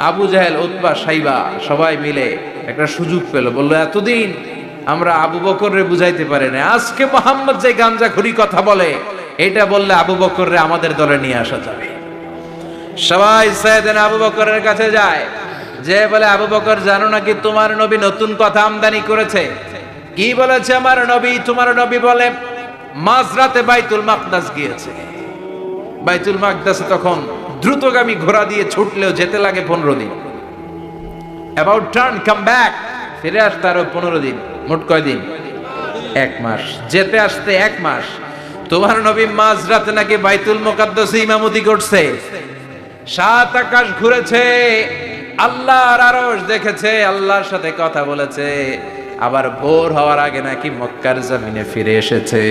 আবু জাহেল উৎপা সাইবা, সবাই মিলে একটা সুযোগ পেল। বলল, এতদিন আমরা আবু বকররে বুঝাইতে পারি না আজকে মোহাম্মদ যে গাঞ্জাখুরি কথা বলে, এটা বললে আবু বকররে আমাদের দলে নিয়ে আসা যাবে। সবাই সাইয়েদেন আবু বকরের কাছে যায়। যে বলে, আবু বকর, জানো নাকি তোমার নবী নতুন কথা আমদানি করেছে? কি বলেছে আমার নবী? তোমার নবী বলে, মাঝরাতে বাইতুল মাকদাস গিয়েছে। বাইতুল মাকদাসে তখন দ্রুতগামী ঘোড়া দিয়ে ছুটলেও যেতে লাগে পনেরো দিন। অ্যাবাউট টার্ন কাম ব্যাক ফিরে আসতে আরও পনেরো দিন। মোট কয় দিন? এক মাস। যেতে আসতে এক মাস। তোমার নবী মাঝরাতে নাকি বাইতুল মোকাদ্দাসে ইমামতি করছে। সাত আকাশ ঘুরেছে। আল্লাহর আরশ দেখেছে। আল্লাহর সাথে কথা বলেছে। আবার ভোর হওয়ার আগে নাকি মক্কার জমিনে ফিরে এসেছে।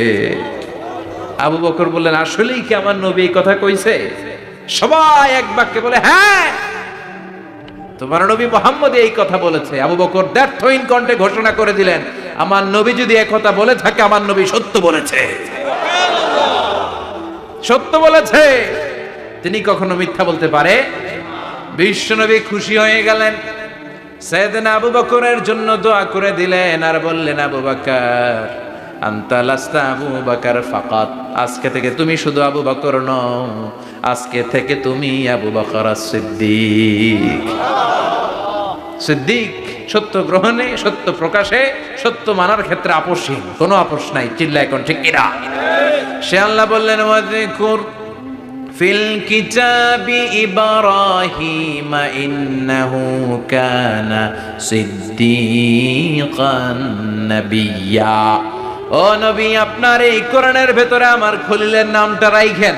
আবু বকর বললেন, আসলেই কি আমার নবী এই কথা কইছে? সবাই এক বাক্যে বলে হ্যাঁ তোমার নবী মোহাম্মদ এই কথা বলেছে। আবু বকর ব্যর্থহীন কণ্ঠে ঘোষণা করে দিলেন, আমার নবী যদি কথা বলে থাকে, আমার নবী সত্য বলেছে। সত্য বলেছে। তিনি কখনো মিথ্যা বলতে পারে? বিশ্বনবী খুশি হয়ে গেলেন। সেদিন আবু বকরের জন্য দোয়া করে দিলেন আর বললেন, আবু বকর আন্তালাস্তা আবু বকর ফাকাত। আজকে থেকে তুমি শুধু আবু বকর নও আজকে থেকে তুমি আবু বকর সিদ্দিক সিদ্দিক, সত্য গ্রহণে, সত্য প্রকাশে, সত্য মানার ক্ষেত্রে আপোষহীন। কোনো আপোষ নাই, চিল্লা এখন, ঠিক কিনা? সে আল্লাহ বললেন ফিল কিতাবি ইব্রাহিম, ইন্নাহু কানা সিদ্দিকান নাবিয়্যা ও নবী, আপনার এই কোরআনের ভেতরে আমার খলিলের নামটা রাইখেন।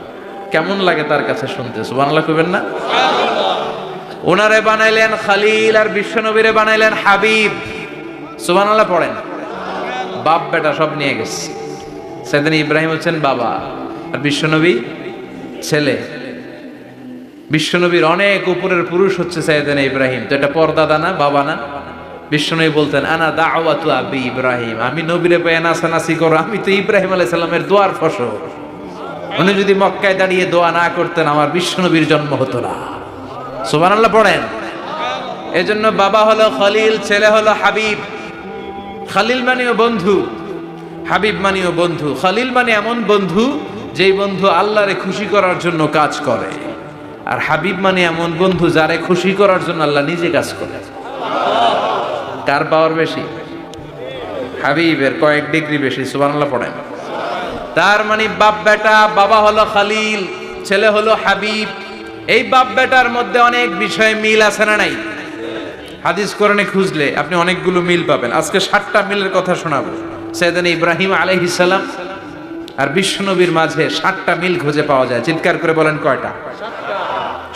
কেমন লাগে তার কাছে শুনতে? সুবহানাল্লাহ কইবেন না? ওনারে বানাইলেন খালিল আর বিশ্বনবীরে বানাইলেন হাবিব। সুবহানাল্লাহ পড়েন। বাপ বেটা সব নিয়ে গেছে। সেদিন ইব্রাহিম হচ্ছেন বাবা আর বিশ্বনবী ছেলে। বিশ্বনবীর অনেক উপরের পুরুষ হচ্ছে সাইয়েদান ইব্রাহিম। তো এটা পর্দাদা না বাবা না। বিশ্বনবী বলতেন, আনা দাওয়াতু আবি ইব্রাহিম। আমি নবীরে পেয়ে নাসানাসি করো। আমি তো ইব্রাহিম আলাইহিস সালামের দোয়ার ফসল। উনি যদি মক্কায় দাঁড়িয়ে দোয়া না করতেন, আমার বিশ্বনবীর জন্ম হতো না। সুবহানাল্লাহ, পড়েন। এজন্য বাবা হলো খলিল, ছেলে হলো হাবিব। খালিল মানেও বন্ধু, হাবিব মানেও বন্ধু। খালিল মানে এমন বন্ধু, যেই বন্ধু আল্লাহরে খুশি করার জন্য কাজ করে। আর হাবিব মানে এমন বন্ধু যারে খুশি করার জন্য আল্লাহ নিজে কাজ করে। কার পাওয়ার বেশি? হাবিবের কয়েক ডিগ্রি বেশি, সুবহানাল্লাহ, পড়েন। তার মানে বাপ বেটা, বাবা হলো খালিল, ছেলে হলো হাবিব। এই বাপ বেটার মধ্যে অনেক বিষয়ে মিল আছে না নাই? হাদিস কোরআনে খুঁজলে আপনি অনেকগুলো মিল পাবেন। আজকে ষাটটা মিলের কথা শোনাবো। সেদিন ইব্রাহিম আলহিসাল্লাম আর বিশ্বনবীর মাঝে ষাটটা মিল খুঁজে পাওয়া যায়। চিৎকার করে বলেন কয়টা?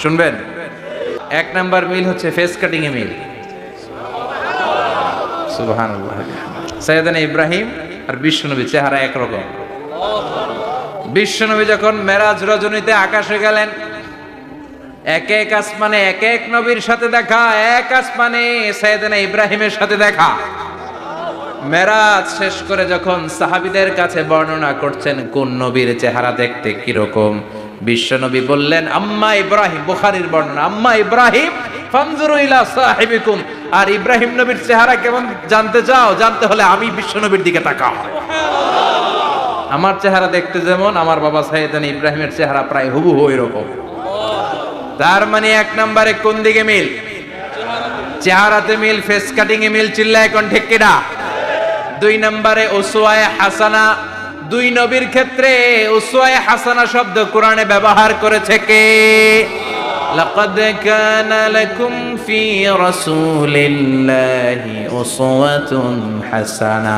শুনবেন? এক নাম্বার মিল হচ্ছে ফেস কাটিং এ মিল। সুবহান সৈয়দান ইব্রাহিম আর বিশ্বনবী চেহারা একরকম বিশ্বনবী যখন মেরাজ রজনীতে আকাশে গেলেন, এক এক আসমানে, এক এক নবীর সাথে দেখা, এক আসমানে সৈয়দানা ইব্রাহিমের সাথে দেখা। মেরাজ শেষ করে যখন সাহাবিদের কাছে বর্ণনা করছেন, কোন নবীর চেহারা দেখতে কীরকম, বিশ্বনবী বললেন, আম্মা ইব্রাহিম বুখারীর বর্ণনা, আম্মা ইব্রাহিম, ফানজুরু ইলা সাহিবিকুম আর ইব্রাহিম নবীর চেহারা কেমন জানতে চাও? জানতে হলে আমি বিশ্বনবীর দিকে তাকাও। আমার চেহারা দেখতে যেমন, আমার বাবা সাহেদানি ইব্রাহিমের চেহারা প্রায় হুবু ওই রকম তার মানে এক নম্বরে কোন দিকে মিল? চেহারাতে মিল ফেস কাটিং এ মিল চিল্লা এখন ঠিক দুই নম্বরে ওসোয়ায় হাসানা। দুই নবীর ক্ষেত্রে উসওয়ায়ে হাসানা শব্দ কোরআনে ব্যবহার করেছে কে? লাকাদ কানা লাকুম ফি রাসূলিল্লাহি উসওয়াতুন হাসানা।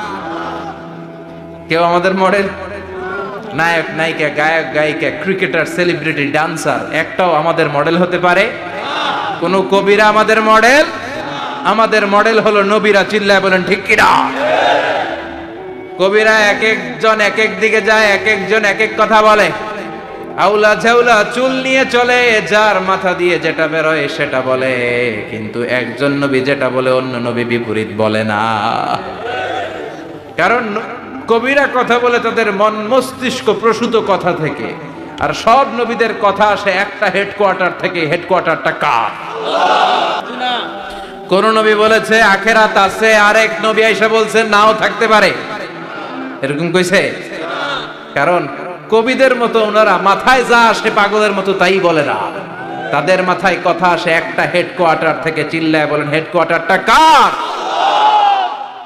কেউ আমাদের মডেল? নায়ক, নায়িকা, গায়ক, গায়িকা ক্রিকেটার সেলিব্রিটি ডান্সার একটাও আমাদের মডেল হতে পারে। কোন কবিরা আমাদের মডেল? আমাদের মডেল হলো নবীরা, চিল্লায় বলেন, ঠিক কিনা? কবিরা এক একজন এক এক দিকে যায়, এক একজন এক এক কথা বলে। আউলা ঝাউলা চুল নিয়ে চলে, যার মাথা দিয়ে যেটা বেরোয় সেটা বলে। কিন্তু একজন নবী যেটা বলে, অন্য নবী বিপরীত বলে না। কারণ কবিরা কথা বলে তাদের মন মস্তিষ্ক প্রসূত কথা থেকে। আর সব নবীদের কথা আসে একটা হেডকোয়ার্টার থেকে হেডকোয়ার্টারটা কার? কোন নবী বলেছে, আখেরাত আছে, আরেক নবী এসে বলছে, নাও থাকতে পারে। এরকম কইছে? কারণ কবিদের মতো ওনারা, মাথায় যা আসে পাগলের মতো তাই বলে না। তাদের মাথায় কথা আসে একটা হেডকোয়ার্টার থেকে, চিল্লায় বলেন হেডকোয়ার্টারটা কার?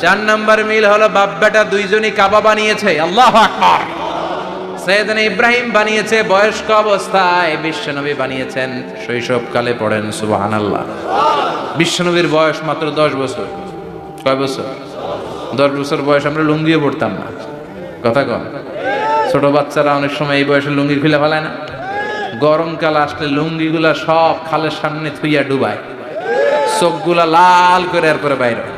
চার নাম্বার মিল হলো বাপ বেটা দুইজনই কাবা বানিয়েছে। আল্লাহ আকবার। সৈয়দনা ইব্রাহিম বানিয়েছে, বয়স্ক অবস্থায় বিশ্বনবী বানিয়েছেন, শৈশবকালে পড়েন, সুবহানাল্লাহ। বিশ্বনবীর বয়স মাত্র দশ বছর। কয় বছর? দশ বছর বয়স আমরা লুঙ্গিও পড়তাম না। কথা কন। ছোট বাচ্চারা অনেক সময় এই বয়সে লুঙ্গি খুলে ফেলায় না। গরমকাল আসলে লুঙ্গিগুলা সব খালের সামনে থুইয়া ডুবায়। চোখগুলা লাল করে আর করে বাইরে।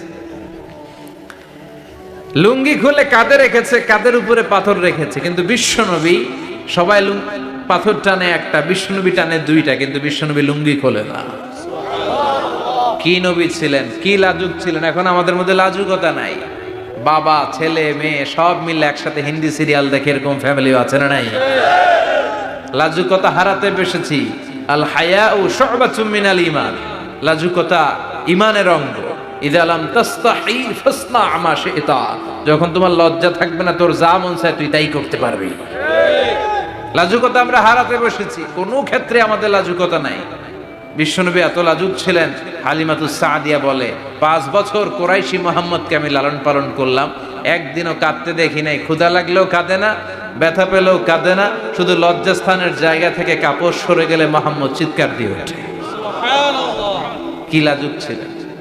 লুঙ্গি খুলে কাঁধে রেখেছে, কাঁধের উপরে পাথর রেখেছে। কিন্তু বিশ্বনবী সবাই পাথর টানে একটা বিষ্ণুনবী টানে দুইটা, কিন্তু বিশ্বনবী লুঙ্গি খোলে না। কি নবী ছিলেন, কি লাজুক ছিলেন? এখন আমাদের মধ্যে লাজুকতা নাই। বাবা, ছেলে, মেয়ে, সব মিলে একসাথে হিন্দি সিরিয়াল দেখে এরকম ফ্যামিলিও আছে না নাই? লাজুকতা হারাতে বসেছি। আল হায়া ও সবাচুম মিনাল ইমান লাজুকতা ইমানের অঙ্গ। ইদালাম তাস্তাহি ফাসনা আমা শিতা। যখন তোমার লজ্জা থাকবে না তোর যা মন চায় তুই তাই করতে পারবি। লাজুকতা আমরা হারাতে বসেছি কোনো ক্ষেত্রে আমাদের লাজুকতা নাই। বিশ্বনবী এত লাজুক ছিলেন হালিমাতু সাদিয়া বলে পাঁচ বছর কোরাইশি মোহাম্মদকে আমি লালন পালন করলাম একদিনও কাঁদতে দেখি নাই ক্ষুধা লাগলেও কাঁদে না ব্যথা পেলেও কাঁদে না শুধু লজ্জাস্থানের জায়গা থেকে কাপড় সরে গেলে মোহাম্মদ চিৎকার দিয়ে ওঠে। কি লাজুক ছিলেন?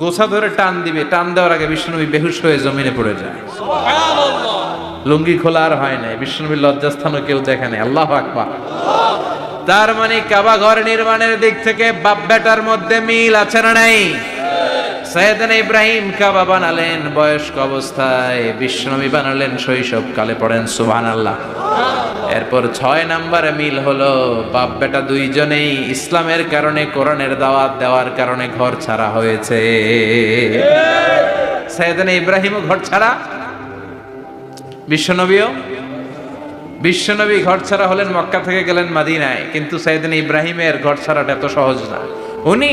গোছা ধরে টান দিবে টান দেওয়ার আগে বিষ্ণুনবী বেহুশ হয়ে জমিনে পড়ে যায়। লুঙ্গি খোলা আর হয় নাই বিষ্ণুনবীর লজ্জাস্থানও কেউ দেখে নাই আল্লাহ আকবার। তার মানে কাবা ঘর নির্মাণের দিক থেকে বাপ বেটার মধ্যে মিল আছে না নাই? সৈয়দান ইব্রাহিম কাবা বানালেন বয়স্ক অবস্থায়, বিশ্বনবী বানালেন শৈশব কালে পড়েন সুবহান আল্লাহ এরপর ছয় নাম্বারে মিল হলো, বাপ বেটা দুইজনেই ইসলামের কারণে কোরআনের দাওয়াত দেওয়ার কারণে ঘর ছাড়া হয়েছে। সৈয়দান ইব্রাহিমও ঘর ছাড়া, বিশ্বনবীও। বিশ্বনবী ঘর ছাড়া হলেন মক্কা থেকে গেলেন মাদিনায়, কিন্তু সাইদিন ইব্রাহিমের ঘর ছাড়াটা এত সহজ না। উনি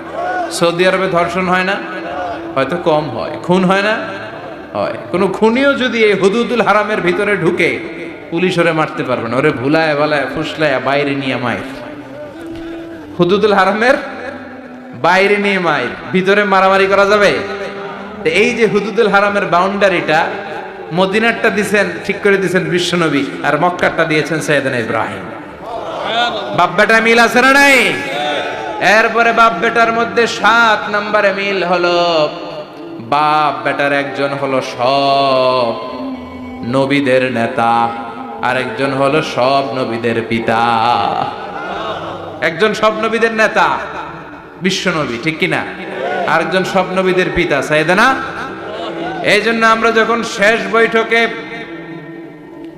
সৌদি আরবে ধর্ষণ হয় না? হয়তো কম হয়। খুন হয় না? হয়। কোনো খুনিও যদি এই হুদুদুল হারামের ভিতরে ঢুকে, পুলিশ ওরে মারতে পারবে না। ওরে ভুলায়, বালায়, ফুসলায়, বাইরে নিয়ে মায়ের। হুদুদুল হারামের বাইরে নিয়ে মায়ের। ভিতরে মারামারি করা যাবে? এই যে হুদুদুল হারামের বাউন্ডারিটা, মদিনারটা দিছেন, ঠিক করে দিছেন বিশ্বনবী, আর মক্কারটা দিয়েছেন সৈয়দান ইব্রাহিম। বাপ বেটা মিল আছে না নাই? এরপরে বাপ বেটার মধ্যে সাত নম্বরে মিল হলো, বাপ বেটার একজন হলো সব নবীদের নেতা, আরেকজন হলো সব নবীদের পিতা। একজন সব নবীদের নেতা বিশ্বনবী ঠিক কিনা? আরেকজন সব নবীদের পিতা সাইদানা এই জন্য আমরা যখন শেষ বৈঠকে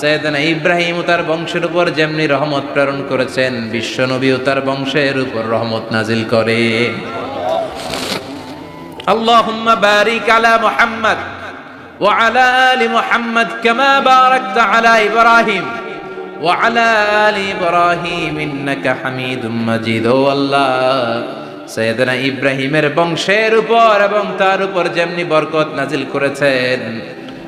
সৈয়দনা ইব্রাহিম তার বংশের উপর যেমনি রহমত প্রেরণ করেছেন, বিশ্বনবীও তার বংশের উপর রহমত নাজিল করে। আল্লাহুম্মা বারিক আলা মুহাম্মদ ওয়া আলা আলি মুহাম্মদ কামা বারাকতা আলা ইব্রাহিম ওয়া আলা আলি ইব্রাহিম ইন্নাকা হামিদুম মাজিদ। ও আল্লাহ, সৈয়দনা ইব্রাহিমের বংশের উপর এবং তার উপর যেমনি বরকত নাজিল করেছেন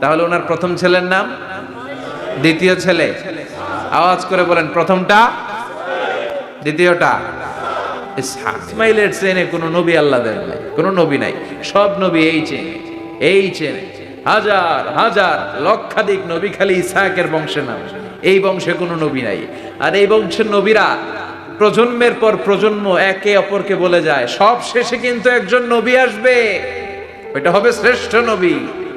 তাহলে ওনার প্রথম ছেলের নাম? দ্বিতীয় ছেলে। আওয়াজ করে বলেন, প্রথমটা? দ্বিতীয়টা? ইসমাইলের চেনে কোনো নবী আল্লাহ দেন নাই, কোনো নবী নাই। সব নবী এই চেনে এই চেনে। হাজার হাজার, লক্ষাধিক নবী খালি ইসাহাকের বংশে নাম। এই বংশে কোনো নবী নাই। আর এই বংশের নবীরা প্রজন্মের পর প্রজন্ম একে অপরকে বলে যায়, সব শেষে কিন্তু একজন নবী আসবে। ওইটা হবে শ্রেষ্ঠ নবী।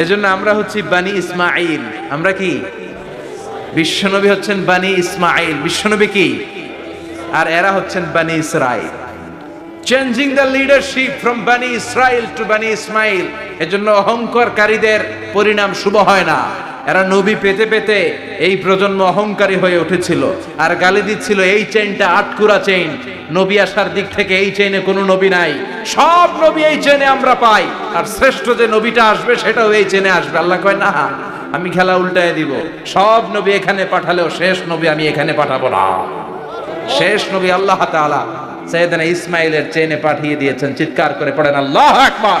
এজন্য আমরা হচ্ছি বানি ইসমাইল আমরা কি? বিশ্বনবী হচ্ছেন বানি ইসমাইল বিশ্বনবী কি? আর এরা হচ্ছেন Bani Israel changing the leadership from Bani Israel to বানী ইসমাইল এজন্য অহংকারকারীদের পরিণাম শুভ হয় না। এরা নবী পেতে পেতে এই প্রজন্ম অহংকারী হয়ে উঠেছিল। আর গালি দিচ্ছিল, এই চেইনটা আটকুরা চেইন নবী আসার দিক থেকে এই চেইনে কোনো নবী নাই। সব নবী এই চেইনে আমরা পাই। আর শ্রেষ্ঠ যে নবীটা আসবে, সেটাও এই চেইনে আসবে। আল্লাহ কয়, না, আমি খেলা উল্টায় দিব। সব নবী এখানে পাঠালেও শেষ নবী আমি এখানে পাঠাবো না। শেষ নবী আল্লাহ তাআলা সৈয়দনা ইসমাইলের চেনে পাঠিয়ে দিয়েছেন। চিৎকার করে পড়েন, আল্লাহ আকবার!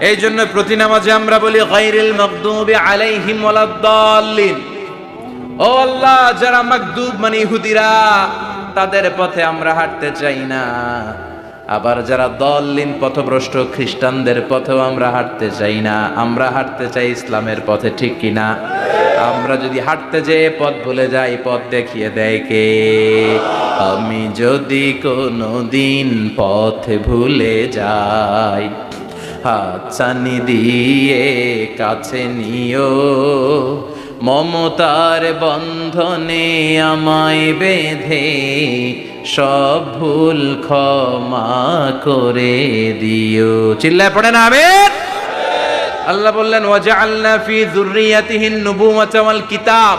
এই জন্য প্রতি নামাজে আমরা বলি, গায়রিল মাগদুবি আলাইহিম ওয়ালাদ-দাল্লিন ও আল্লাহ, যারা মাকদুব মানে ইহুদিরা, তাদের পথে আমরা হাঁটতে চাই না। আবার যারা দলিন পথভ্রষ্ট খ্রিস্টানদের পথেও আমরা হাঁটতে চাই না। আমরা হাঁটতে চাই ইসলামের পথে, ঠিক কিনা আমরা যদি হাঁটতে যেয়ে পথ ভুলে যাই, পথ দেখিয়ে দেয় কে? আমি যদি কোনো দিন পথে ভুলে যাই হাত চানি দিয়ে কাছে নিও। মমতার বন্ধনে আমায় বেঁধে সব ভুল ক্ষমা করে দিও। চিল্লায় পড়ে না আমের আল্লাহ বললেন, ওয়াজআলনা ফি যুররিয়াতিহিন নুবুওয়াতা ওয়াল কিতাব।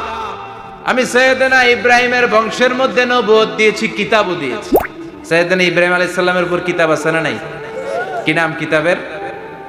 আমি সৈয়দনা ইব্রাহিমের বংশের মধ্যে নবুয়ত দিয়েছি, কিতাবও দিয়েছি। সৈয়দনা ইব্রাহিম আলাইহিস সালামের উপর কিতাব আছে না নাই? কি নাম কিতাবের?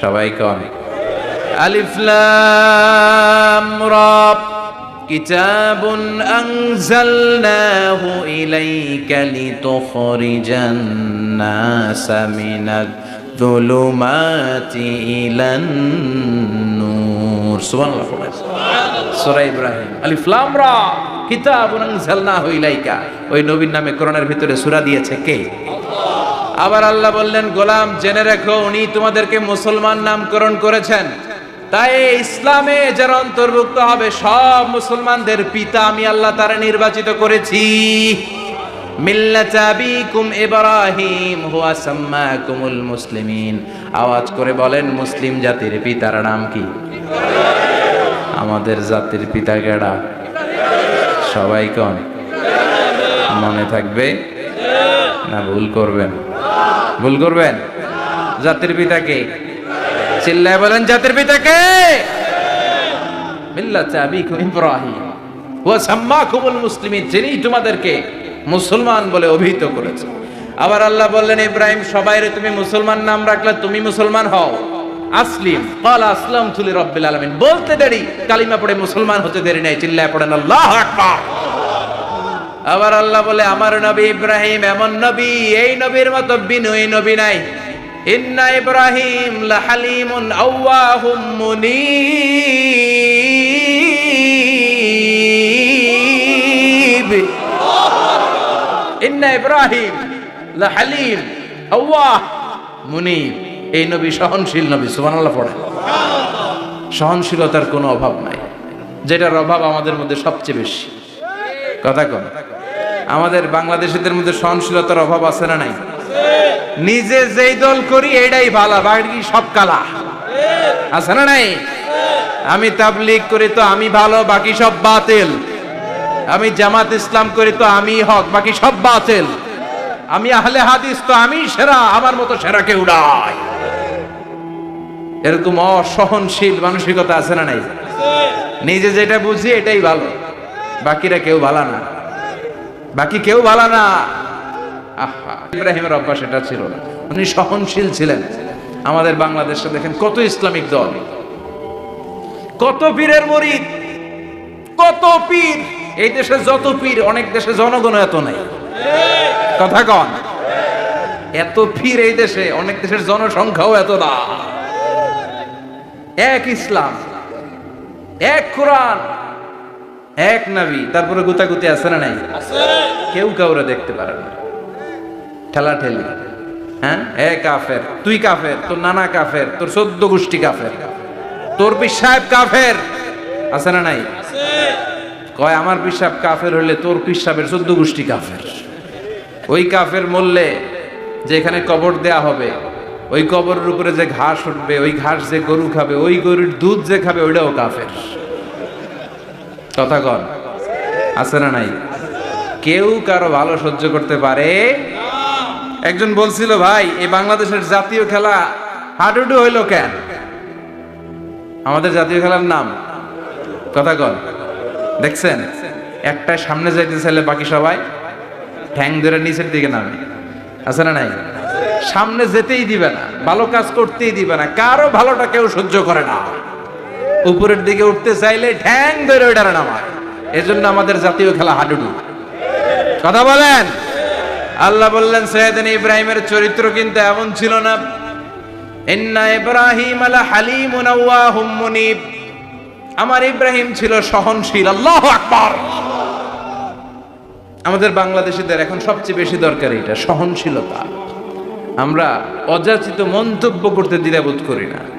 সবাই কন আলিফ লাম রা كتاب أنزلناه إليك لتخرج الناس من الظلمات إلى النور سبحان الله সূরা ইব্রাহিম আলিফ লাম রা কিতাবুন আনজালনাহু ইলাইকা ওই নবীর নামে কোরআনের ভিতরে সূরা দিয়েছে কে আবার আল্লাহ বললেন, গোলাম, জেনে রেখো, উনি তোমাদেরকে মুসলমান নামকরণ করেছেন। তাই ইসলামে যারা অন্তর্ভুক্ত হবে, সব মুসলমানদের পিতা আমি আল্লাহ তারা নির্বাচিত করেছি। মুসলিমিন। আওয়াজ করে বলেন, মুসলিম জাতির পিতার নাম কি? আমাদের জাতির পিতা কেডা? সবাই কন? মনে থাকবে? না, ভুল করবেন। ভুল করবেন? জাতির পিতাকে। চিল্লায় বলেন, জাতির পিতাকে? যিনি তোমাদেরকে মুসলমান বলে অভিহিত করেছে আবার আল্লাহ বললেন, ইব্রাহিম তুমি মুসলমান নাম রাখলে তুমি মুসলমান হও। আসলিম আসলাম বলতে দেরি, কালিমা পড়ে মুসলমান হতে দেরি নাই চিল্লায় পড়েন, আল্লাহু আবার আল্লাহ বলে, আমার নবী ইব্রাহিম এমন নবী, এই নবীর মতো বিনয়ী নবী নাই। ইন্না ইব্রাহিম লাহালিমুন আওয়াহুম মুনিব। ইন্না ইব্রাহিম লাহালিম আওয়াহ মুনিব। এই নবী সহনশীল নবী, সুবহানাল্লাহ পড়ে। সহনশীলতার কোনো অভাব নাই, যেটার অভাব আমাদের মধ্যে সবচেয়ে বেশি। কথা কম আমাদের বাংলাদেশিদের মধ্যে সহনশীলতার অভাব আছে না নাই? নিজে যেই দল করি এটাই ভালো, বাকি সব কালা। আছে না নাই? আমি তাবলিগ করি তো আমি ভালো, বাকি সব বাতিল। আমি জামাত ইসলাম করি তো আমি হক, বাকি সব বাতিল। আমি আহলে হাদিস তো আমি সেরা, আমার মতো সেরা কেউ নাই। এরকম অসহনশীল মানসিকতা আছে না নাই? নিজে যেটা বুঝি, এটাই ভালো। বাকিরা কেউ ভালো না। বাকি কেউ ভালো না। আহা, ইব্রাহিমের অভ্যাস এটা ছিল না। উনি সহনশীল ছিলেন। আমাদের বাংলাদেশে দেখেন কত ইসলামিক দল। কত পীরের মরিদ। কত পীর। এই দেশে যত পীর, অনেক দেশে জনগণ এত নাই। কথা কন। এত পীর এই দেশে, অনেক দেশের জনসংখ্যাও এত না। এক ইসলাম, এক কোরআন এক নাবি তারপরে গুতাগুতি আছে না নাই? কেউ কাউরে দেখতে পারে না। ঠেলা ঠেলি হ্যাঁ? এ কাফের তুই কাফের তোর নানা কাফের তোর সদ্য গোষ্ঠী কাফের তোর পিসাব কাফের। আছে না নাই? কয় আমার পিসাব কাফের হলে তোর পিসাবের সদ্য গোষ্ঠী কাফের। ওই কাফের মরলে যেখানে কবর দেয়া হবে ওই কবরের উপরে যে ঘাস উঠবে ওই ঘাস যে গরু খাবে ওই গরুর দুধ যে খাবে ওইটাও কাফের। কথা কন। আছে না নাই? কেউ কারও ভালো সহ্য করতে পারে? একজন বলছিল, ভাই, এই বাংলাদেশের জাতীয় খেলা হাডুডু হইল কেন? আমাদের জাতীয় খেলার নাম। কথা কন। দেখছেন? একটা সামনে যাইতে চাইলে বাকি সবাই ঠ্যাং ধরে নিচের দিকে নামে। আছে না নাই? সামনে যেতেই দিবে না, ভালো কাজ করতেই দিবে না। কারও ভালোটা কেউ সহ্য করে না। উপরের দিকে উঠতে চাইলে ঠ্যাং ধরে ওইটারে নামায়। এজন্য আমাদের জাতীয় খেলা হাডুডু। কথা বলেন? আল্লাহ বললেন, সৈয়দিন ইব্রাহিমের চরিত্র কিন্তু এমন ছিল না। ইন্না ইব্রাহিম আলা হালিমুন আওয়াহুম মুনিব। আমার ইব্রাহিম ছিল সহনশীল। আল্লাহু আকবার। আমাদের বাংলাদেশিদের এখন সবচেয়ে বেশি দরকার এটা সহনশীলতা। আমরা অযাচিত মন্তব্য করতে দ্বিধাবোধ করি না।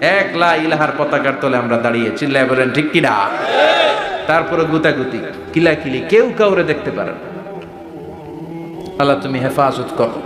এক লা ইলাহার পতাকার তলে আমরা দাঁড়িয়ে চিল্লাই বলেন, ঠিক কিনা? তারপরে গুতাগুতি, কিলাকিলি, কেউ কাউরে দেখতে পারে না। আল্লাহ তুমি হেফাজত করো।